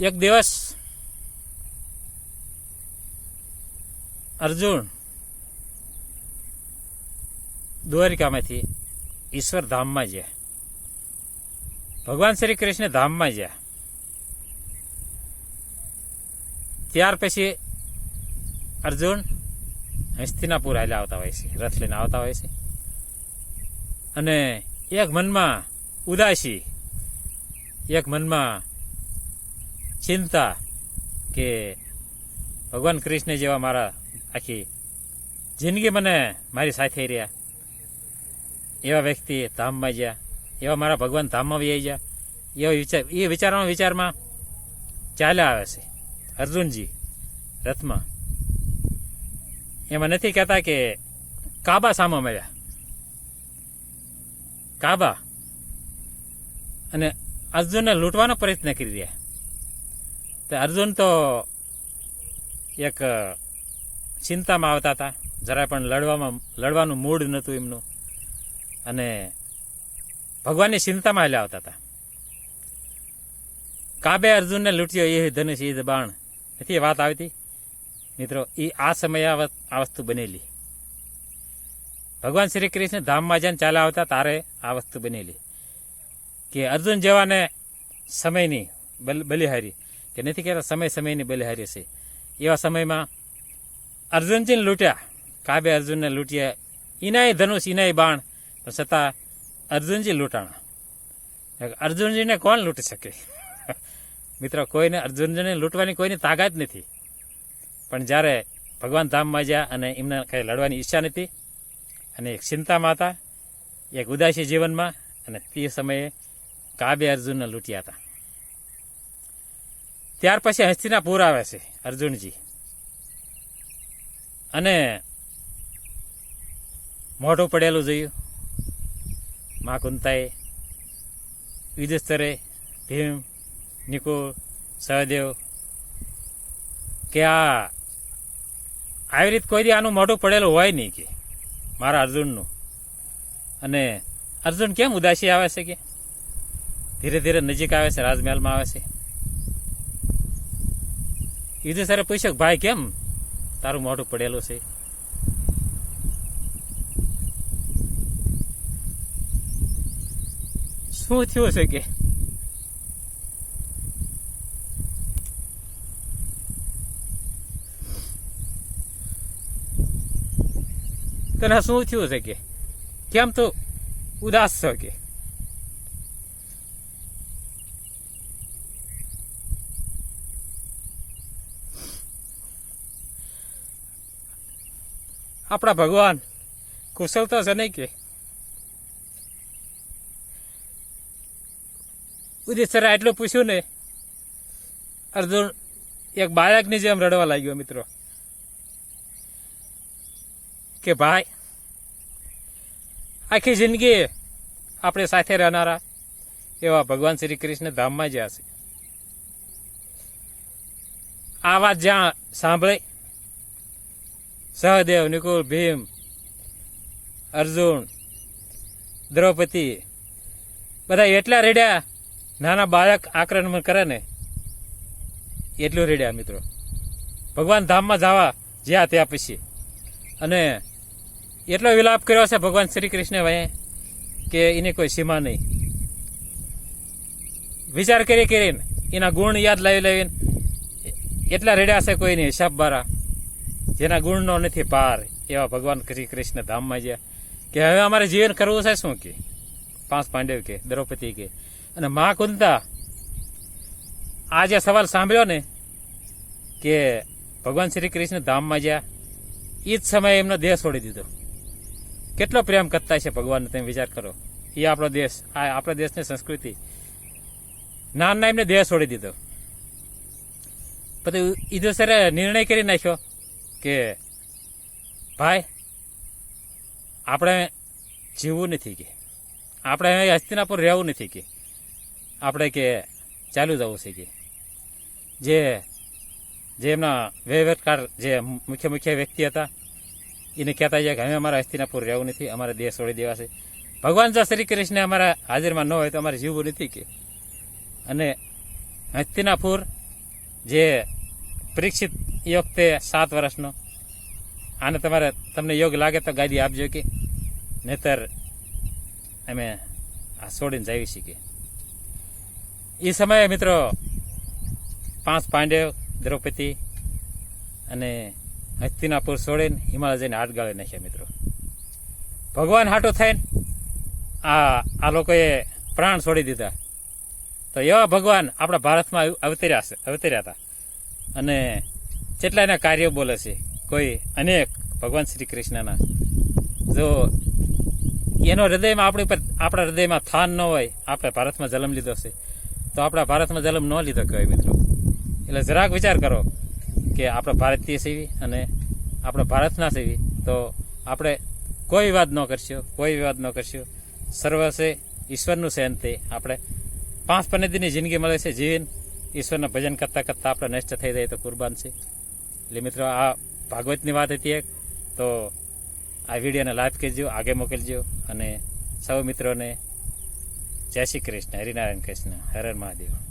એક દિવસ અર્જુન દ્વારિકામાંથી ઈશ્વર ધામમાં ગયા. ભગવાન શ્રી કૃષ્ણ ધામમાં ગયા. ત્યાર પછી અર્જુન હસ્તિનાપુર આવેલા આવતા હોય છે, રથ લઈને આવતા હોય છે. અને એક મનમાં ઉદાસી, એક મનમાં ચિંતા કે ભગવાન કૃષ્ણ જેવા મારા આખી જિંદગી મને મારી સાથે રહ્યા. એવા વ્યક્તિ ધામમાં ગયા, એવા મારા ભગવાન ધામમાં વ્યાઈ ગયા, એવા વિચાર, એ વિચારમાં વિચારમાં ચાલ્યા આવે છે, અર્જુનજી રથમાં. એમાં નથી કહેતા કે કાબા સામા મળ્યા. કાબા. અને અર્જુનને લૂંટવાનો પ્રયત્ન કરી રહ્યા. અર્જુન તો એક ચિંતામાં આવતા હતા. જરા પણ લડવામાં, લડવાનું મૂડ નહોતું એમનું. અને ભગવાનની ચિંતામાં એટલે આવતા હતા. કાબે અર્જુનને લૂંટ્યો એ ધનુષ એ બાણ નથી વાત આવતી? મિત્રો એ આ સમયે આ વસ્તુ બનેલી. ભગવાન શ્રી કૃષ્ણ ધામમાં જઈને ચાલ્યા આવતા, તારે આ વસ્તુ બનેલી. કે અર્જુન જેવાને સમયની બલ, બલિહારી. કે નથી કહેતા, સમય સમયની બલિહારી છે. એવા સમયમાં અર્જુનજીને લૂંટ્યા, કાબે અર્જુનને લૂંટ્યા ઇનાય ધનુષ ઇનાય બાણ, પણ છતાં અર્જુનજી લૂંટાણા. અર્જુનજીને કોણ લૂંટી શકે? મિત્રો, કોઈને અર્જુનજીને લૂંટવાની કોઈની તાકાત નથી. પણ જ્યારે ભગવાન ધામમાં ગયા અને એમને કંઈ લડવાની ઈચ્છા નથી અને એક ચિંતામાં હતા, એક ઉદાસી જીવનમાં, અને તે સમયે કાબે અર્જુનને લૂંટ્યા હતા. ત્યાર પછી હસ્તીના પૂર આવે છે, અર્જુનજી. અને મોઢું પડેલું જોયું. મા કુંતાએ, યુધિષ્ઠરે, ભીમ, નિકુળ, સહદેવ કે આ આવી રીત કોઈ આનું મોઢું પડેલું હોય નહીં કે, મારા અર્જુનનું. અને અર્જુન કેમ ઉદાસી આવે છે કે? ધીરે ધીરે નજીક આવે છે, રાજમહેલમાં આવે છે. યુધિષ્ઠરે પૂછ્યું પૂછ્યો ભાઈ કેમ? તારું મોઢું પડેલું છે. શું થયું છે કે? તને શું થયું છે કે? કેમ તો ઉદાસ છો કે? આપણા ભગવાન. કુશળતા છે નહીં કે. ઉદિત આટલું પૂછ્યું ને, અર્જુન, એક બાળકની જેમ રડવા લાગ્યો મિત્રો. કે ભાઈ, આખી જિંદગી આપણે સાથે રહેનારા એવા ભગવાન શ્રી કૃષ્ણ ધામમાં જ્યાં છે. આ વાત જ્યાં સાંભળી સહદેવ નિકુલ ભીમ અર્જુન દ્રૌપદી બધા એટલા રેડ્યા નાના બાળક આક્રમણ કરે ને એટલું રેડ્યા મિત્રો ભગવાન ધામમાં જવા જ્યાં ત્યાં પછી અને એટલો વિલાપ કર્યો છે ભગવાન શ્રી કૃષ્ણ ભાઈ કે એની કોઈ સીમા નહીં વિચાર કરી કરીને એના ગુણ યાદ લાવી લાવીને એટલા રેડ્યા છે કોઈ નહીં હિસાબ બારા જેના ગુણનો નથી પાર, એવા ભગવાન શ્રી કૃષ્ણ ધામમાં ગયા કે હવે અમારે જીવન કરવું છે શું કે? પાંચ પાંડવ કે, દ્રૌપદી કે. અને મા કુંતા આ જે સવાલ સાંભળ્યો ને કે ભગવાન શ્રી કૃષ્ણ ધામમાં ગયા એ જ સમયે એમનો દેહ છોડી દીધો. કેટલો પ્રેમ કરતા છે ભગવાનનો, તમે વિચાર કરો. એ આપણો દેશ, આ આપણા દેશની સંસ્કૃતિ. નાના એમને દેહ છોડી દીધો. પછી ઈદોસરે નિર્ણય કરી નાખ્યો કે, ભાઈ, આપણે જીવવું નથી કે. આપણે અહીં હસ્તિનાપુર રહેવું નથી કે. આપણે કે ચાલુ જવું છે કે. જે જે એમના વહીવટકાર, જે મુખ્ય મુખ્ય વ્યક્તિ હતા, એને કહેતા છે કે, અમે અમારા હસ્તિનાપુર રહેવું નથી, અમારે દેશ છોડી દેવા છે. ભગવાન જો શ્રી કૃષ્ણ અમારા હાજરમાં ન હોય તો અમારે જીવવું નથી કે. અને હસ્તિનાપુર જે પરીક્ષિત એ વખતે સાત વર્ષનો. આને તમારે તમને યોગ લાગે તો ગાદી આપજો કે. નહીતર અમે આ છોડીને જઈ શકીએ એ સમયે મિત્રો પાંચ પાંડવ, દ્રૌપદી અને હસ્તિનાપુર છોડીને હિમાલય જઈને હાથ ગાળી નાખ્યા મિત્રો. ભગવાન હાટો થઈને આ આ લોકોએ પ્રાણ છોડી દીધા. તો એવા ભગવાન આપણા ભારતમાં અવતર્યા છે, અવતર્યા હતા. અને કેટલા એના કાર્યો બોલે છે, કોઈ અનેક ભગવાન શ્રી કૃષ્ણના. જો એનો હૃદયમાં આપણી પર, આપણા હૃદયમાં થાન ન હોય, આપણે ભારતમાં જન્મ લીધો છે, તો આપણા ભારતમાં જન્મ ન લીધો કહેવાય મિત્રો. એટલે જરાક વિચાર કરો કે આપણે ભારતીય સેવી અને આપણે ભારતના સેવી, તો આપણે કોઈ વિવાદ ન કરશું, કોઈ વિવાદ ન કરશું. સર્વ છે ઈશ્વરનું છે અંતે આપણે પાંચ પનેદીની જિંદગી મળે છે, જીવન ઈશ્વરના ભજન કરતાં કરતાં આપણે નષ્ટ થઈ જાય તો કુરબાન છે. એટલે મિત્રો, આ ભાગવતની વાત હતી એક, તો આ વિડીયોને લાઈક કરજો, આગે મોકલજો, અને સૌ મિત્રોને જય શ્રી કૃષ્ણ, હરિનારાયણ કૃષ્ણ, હર હર મહાદેવ.